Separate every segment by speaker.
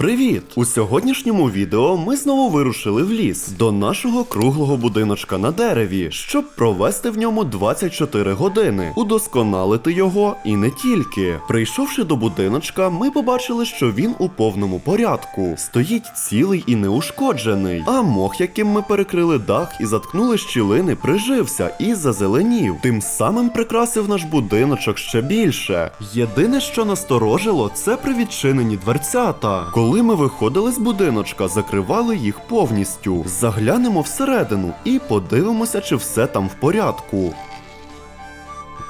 Speaker 1: Привіт! У сьогоднішньому відео ми знову вирушили в ліс до нашого круглого будиночка на дереві, щоб провести в ньому 24 години, удосконалити його і не тільки. Прийшовши до будиночка, ми побачили, що він у повному порядку, стоїть цілий і неушкоджений. А мох, яким ми перекрили дах і заткнули щілини, прижився і зазеленів. Тим самим прикрасив наш будиночок ще більше. Єдине, що насторожило, це при відчиненні дверцята. Коли ми виходили з будиночка, закривали їх повністю. Заглянемо всередину і подивимося, чи все там в порядку.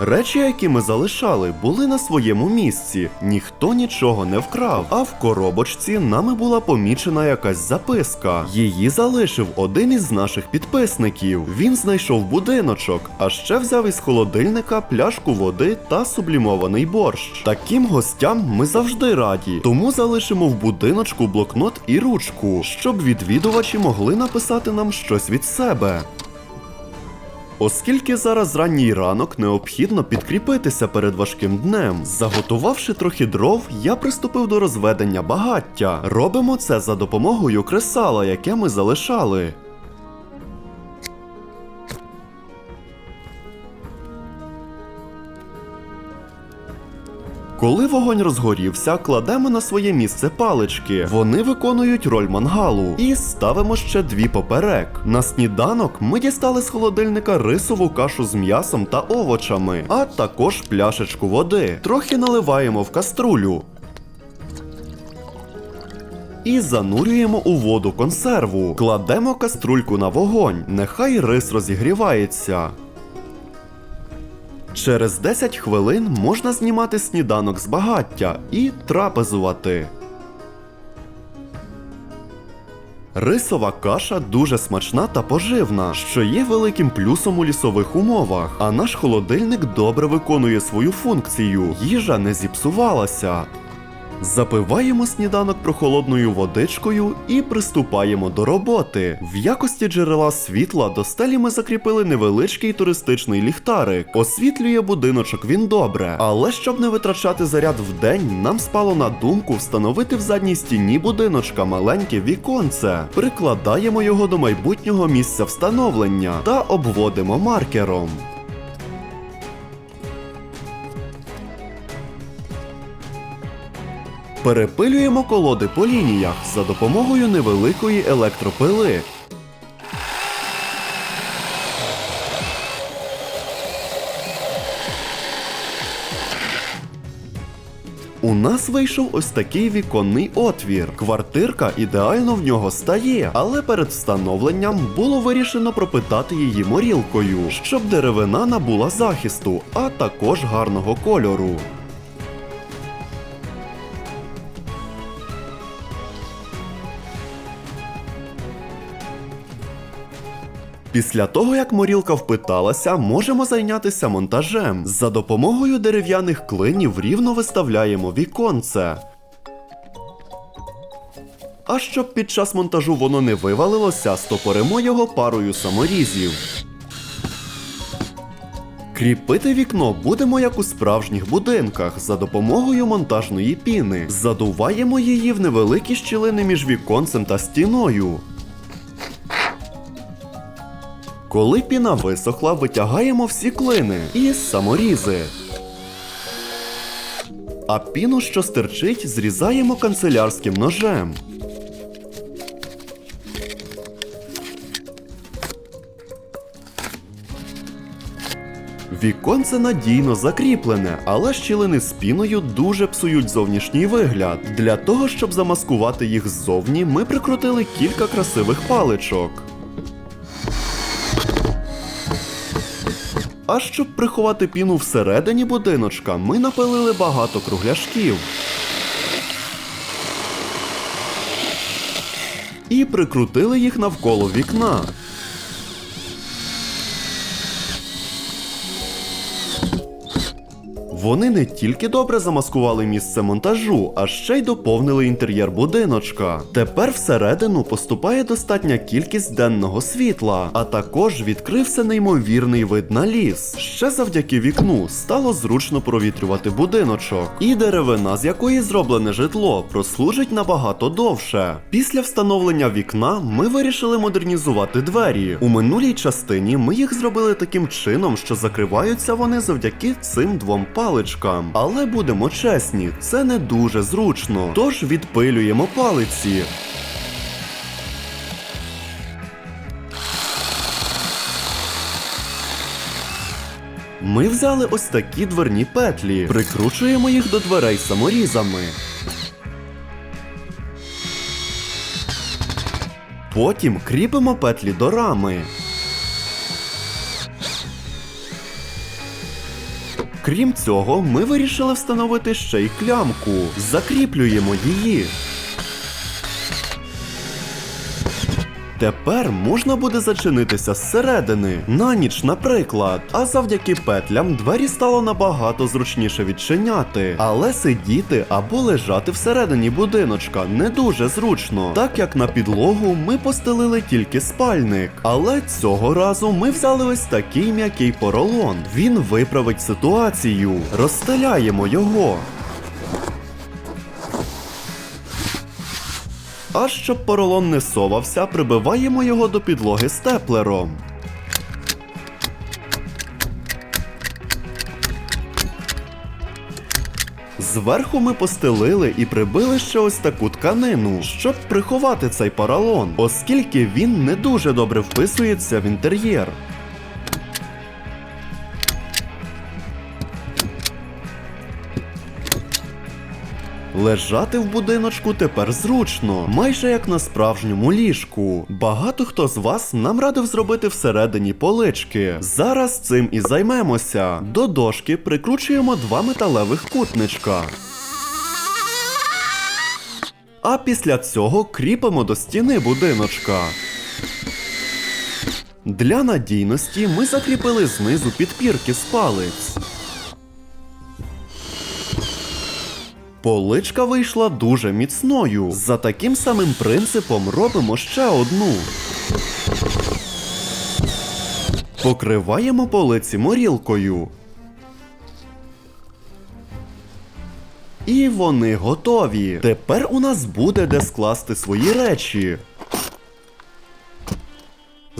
Speaker 1: Речі, які ми залишали, були на своєму місці. Ніхто нічого не вкрав. А в коробочці нами була помічена якась записка. Її залишив один із наших підписників. Він знайшов будиночок, а ще взяв із холодильника пляшку води та сублімований борщ. Таким гостям ми завжди раді, тому залишимо в будиночку блокнот і ручку, щоб відвідувачі могли написати нам щось від себе. Оскільки зараз ранній ранок необхідно підкріпитися перед важким днем. Заготувавши трохи дров, я приступив до розведення багаття. Робимо це за допомогою кресала, яке ми залишали. Коли вогонь розгорівся, кладемо на своє місце палички. Вони виконують роль мангалу. І ставимо ще дві поперек. На сніданок ми дістали з холодильника рисову кашу з м'ясом та овочами, а також пляшечку води. Трохи наливаємо в каструлю. І занурюємо у воду консерву. Кладемо каструльку на вогонь. Нехай рис розігрівається. Через 10 хвилин можна знімати сніданок з багаття і трапезувати. Рисова каша дуже смачна та поживна, що є великим плюсом у лісових умовах, а наш холодильник добре виконує свою функцію. Їжа не зіпсувалася. Запиваємо сніданок прохолодною водичкою і приступаємо до роботи. В якості джерела світла до стелі ми закріпили невеличкий туристичний ліхтарик. Освітлює будиночок він добре, але щоб не витрачати заряд в день, нам спало на думку встановити в задній стіні будиночка маленьке віконце. Прикладаємо його до майбутнього місця встановлення та обводимо маркером. Перепилюємо колоди по лініях за допомогою невеликої електропили. У нас вийшов ось такий віконний отвір. Квартирка ідеально в нього стає, але перед встановленням було вирішено пропитати її морілкою, щоб деревина набула захисту, а також гарного кольору. Після того, як морілка впиталася, можемо зайнятися монтажем. За допомогою дерев'яних клинів рівно виставляємо віконце. А щоб під час монтажу воно не вивалилося, стопоримо його парою саморізів. Кріпити вікно будемо як у справжніх будинках за допомогою монтажної піни. Задуваємо її в невеликі щілини між віконцем та стіною. Коли піна висохла, витягаємо всі клини і саморізи. А піну, що стирчить, зрізаємо канцелярським ножем. Віконце надійно закріплене, але щілини з піною дуже псують зовнішній вигляд. Для того, щоб замаскувати їх ззовні, ми прикрутили кілька красивих паличок. А щоб приховати піну всередині будиночка, ми напилили багато кругляшків. І прикрутили їх навколо вікна. Вони не тільки добре замаскували місце монтажу, а ще й доповнили інтер'єр будиночка. Тепер всередину поступає достатня кількість денного світла, а також відкрився неймовірний вид на ліс. Ще завдяки вікну стало зручно провітрювати будиночок, і деревина, з якої зроблене житло, прослужить набагато довше. Після встановлення вікна ми вирішили модернізувати двері. У минулій частині ми їх зробили таким чином, що закриваються вони завдяки цим двом паличкам. Але будемо чесні, це не дуже зручно. Тож відпилюємо палиці. Ми взяли ось такі дверні петлі, прикручуємо їх до дверей саморізами. Потім кріпимо петлі до рами. Крім цього, ми вирішили встановити ще й клямку. Закріплюємо її. Тепер можна буде зачинитися зсередини, на ніч, наприклад. А завдяки петлям двері стало набагато зручніше відчиняти. Але сидіти або лежати всередині будиночка не дуже зручно, так як на підлогу ми постелили тільки спальник. Але цього разу ми взяли ось такий м'який поролон. Він виправить ситуацію. Розстеляємо його. А щоб поролон не совався, прибиваємо його до підлоги степлером. Зверху ми постелили і прибили ще ось таку тканину, щоб приховати цей поролон, оскільки він не дуже добре вписується в інтер'єр. Лежати в будиночку тепер зручно, майже як на справжньому ліжку. Багато хто з вас нам радив зробити всередині полички. Зараз цим і займемося. До дошки прикручуємо два металевих кутничка. А після цього кріпимо до стіни будиночка. Для надійності ми закріпили знизу підпірки з палець. Поличка вийшла дуже міцною. За таким самим принципом робимо ще одну. Покриваємо полиці морілкою. І вони готові. Тепер у нас буде де скласти свої речі.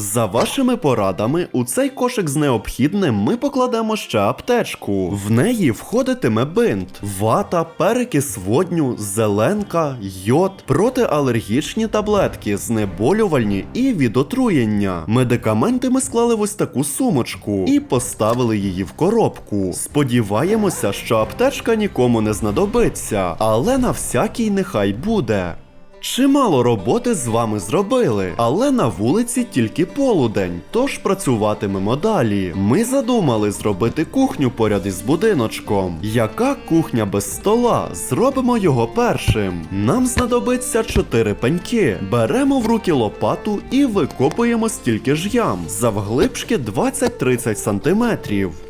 Speaker 1: За вашими порадами, у цей кошик з необхідним ми покладемо ще аптечку. В неї входитиме бинт, вата, перекис водню, зеленка, йод, протиалергічні таблетки, знеболювальні і від отруєння. Медикаменти ми склали в ось таку сумочку і поставили її в коробку. Сподіваємося, що аптечка нікому не знадобиться, але на всякий нехай буде. Чимало роботи з вами зробили, але на вулиці тільки полудень, тож працюватимемо далі. Ми задумали зробити кухню поряд із будиночком. Яка кухня без стола? Зробимо його першим. Нам знадобиться 4 пеньки. Беремо в руки лопату і викопуємо стільки ж ям, завглибшки 20-30 сантиметрів.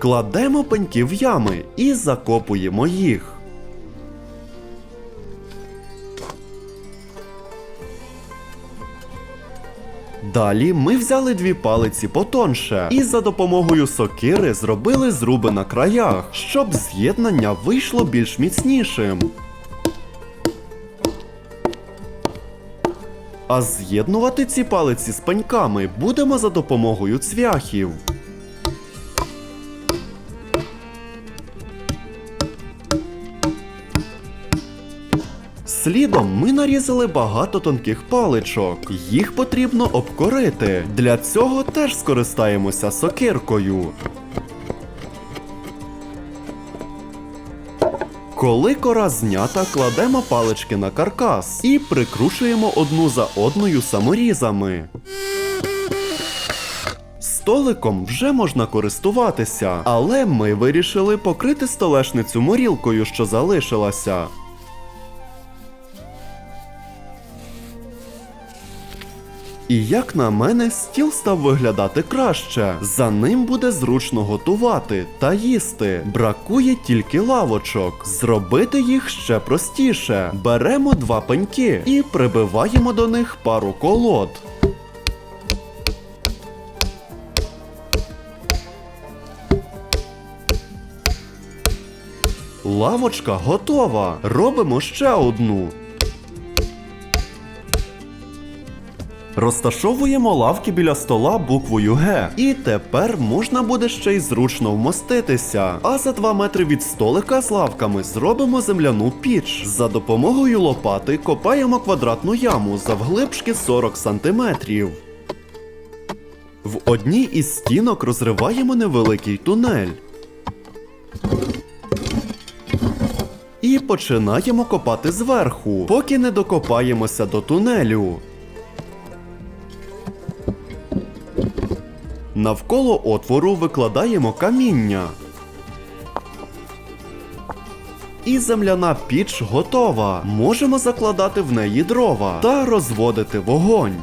Speaker 1: Кладемо пеньки в ями і закопуємо їх. Далі ми взяли дві палиці потонше і за допомогою сокири зробили зруби на краях, щоб з'єднання вийшло більш міцнішим. А з'єднувати ці палиці з пеньками будемо за допомогою цвяхів. Слідом ми нарізали багато тонких паличок. Їх потрібно обкорити. Для цього теж скористаємося сокиркою. Коли кора знята, кладемо палички на каркас і прикрушуємо одну за одною саморізами. Столиком вже можна користуватися, але ми вирішили покрити столешницю морілкою, що залишилася. І як на мене, стіл став виглядати краще. За ним буде зручно готувати та їсти. Бракує тільки лавочок. Зробити їх ще простіше. Беремо два пеньки і прибиваємо до них пару колод. Лавочка готова. Робимо ще одну. Розташовуємо лавки біля стола буквою Г. І тепер можна буде ще й зручно вмоститися. А за 2 метри від столика з лавками зробимо земляну піч. За допомогою лопати копаємо квадратну яму завглибшки 40 сантиметрів. В одній із стінок розриваємо невеликий тунель. І починаємо копати зверху, поки не докопаємося до тунелю. Навколо отвору викладаємо каміння. І земляна піч готова. Можемо закладати в неї дрова та розводити вогонь.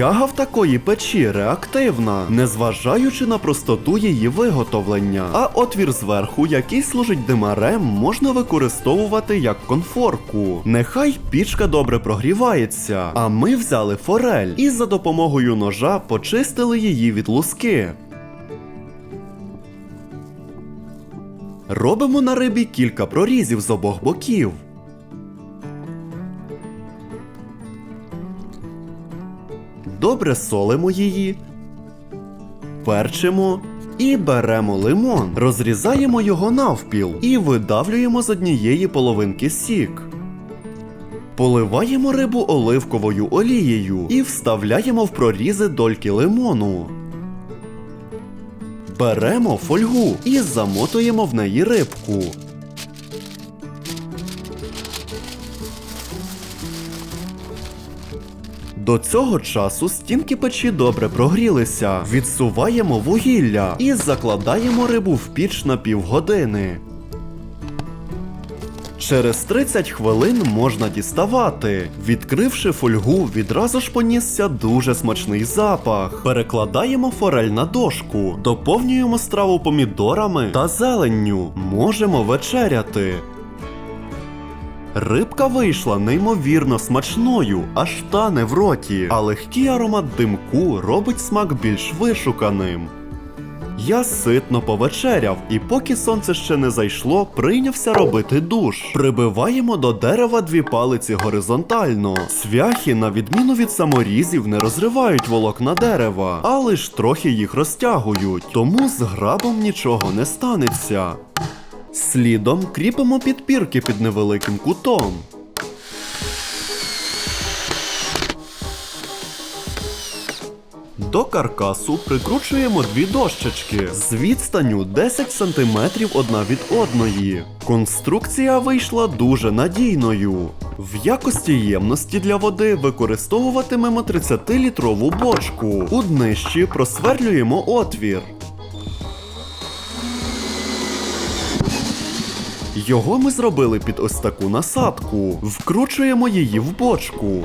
Speaker 1: Тяга в такої печі реактивна, незважаючи на простоту її виготовлення. А отвір зверху, який служить димарем, можна використовувати як конфорку. Нехай пічка добре прогрівається. А ми взяли форель і за допомогою ножа почистили її від луски. Робимо на рибі кілька прорізів з обох боків. Добре солимо її, перчимо і беремо лимон, розрізаємо його навпіл і видавлюємо з однієї половинки сік. Поливаємо рибу оливковою олією і вставляємо в прорізи дольки лимону. Беремо фольгу і замотуємо в неї рибку. До цього часу стінки печі добре прогрілися. Відсуваємо вугілля і закладаємо рибу в піч на півгодини. Через 30 хвилин можна діставати. Відкривши фольгу, відразу ж понісся дуже смачний запах. Перекладаємо форель на дошку, доповнюємо страву помідорами та зеленню. Можемо вечеряти. Рибка вийшла неймовірно смачною, аж тане в роті, а легкий аромат димку робить смак більш вишуканим. Я ситно повечеряв, і поки сонце ще не зайшло, прийнявся робити душ. Прибиваємо до дерева дві палиці горизонтально. Свяхи, на відміну від саморізів, не розривають волокна дерева, а лиш трохи їх розтягують, тому з грабом нічого не станеться. Слідом кріпимо підпірки під невеликим кутом. До каркасу прикручуємо дві дощечки з відстанню 10 см одна від одної. Конструкція вийшла дуже надійною. В якості ємності для води використовуватимемо 30-літрову бочку. У днищі просверлюємо отвір. Його ми зробили під ось таку насадку. Вкручуємо її в бочку.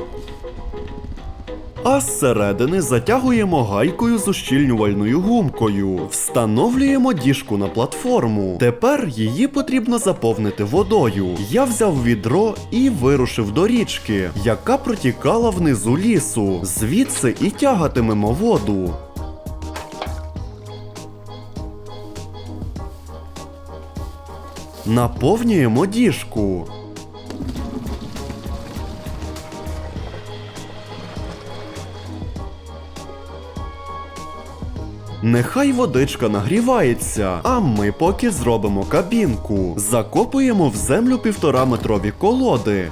Speaker 1: А зсередини затягуємо гайкою з ущільнювальною гумкою. Встановлюємо діжку на платформу. Тепер її потрібно заповнити водою. Я взяв відро і вирушив до річки, яка протікала внизу лісу. Звідси і тягатимемо воду. Наповнюємо діжку. Нехай водичка нагрівається, а ми поки зробимо кабінку. Закопуємо в землю півтора метрові колоди.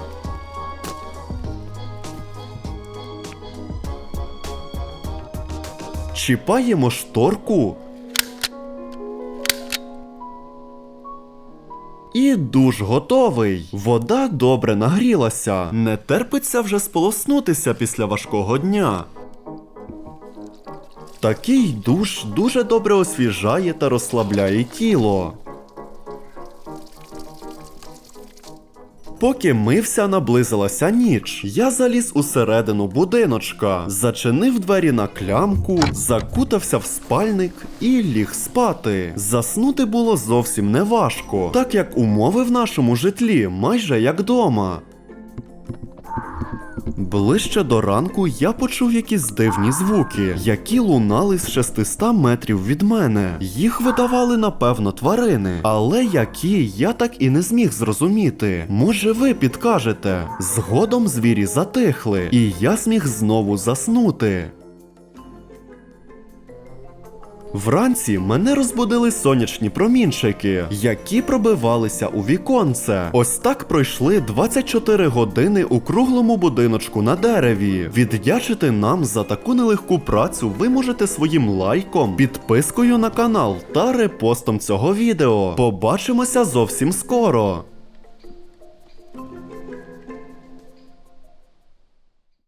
Speaker 1: Чіпаємо шторку. І душ готовий. Вода добре нагрілася. Не терпиться вже сполоснутися після важкого дня. Такий душ дуже добре освіжає та розслабляє тіло. Поки мився, наблизилася ніч. Я заліз усередину будиночка, зачинив двері на клямку, закутався в спальник і ліг спати. Заснути було зовсім не важко, так як умови в нашому житлі майже як дома. Ближче до ранку я почув якісь дивні звуки, які лунали з 600 метрів від мене. Їх видавали, напевно, тварини, але які я так і не зміг зрозуміти. Може, ви підкажете? Згодом звірі затихли, і я зміг знову заснути. Вранці мене розбудили сонячні промінчики, які пробивалися у віконце. Ось так пройшли 24 години у круглому будиночку на дереві. Віддячити нам за таку нелегку працю ви можете своїм лайком, підпискою на канал та репостом цього відео. Побачимося зовсім скоро.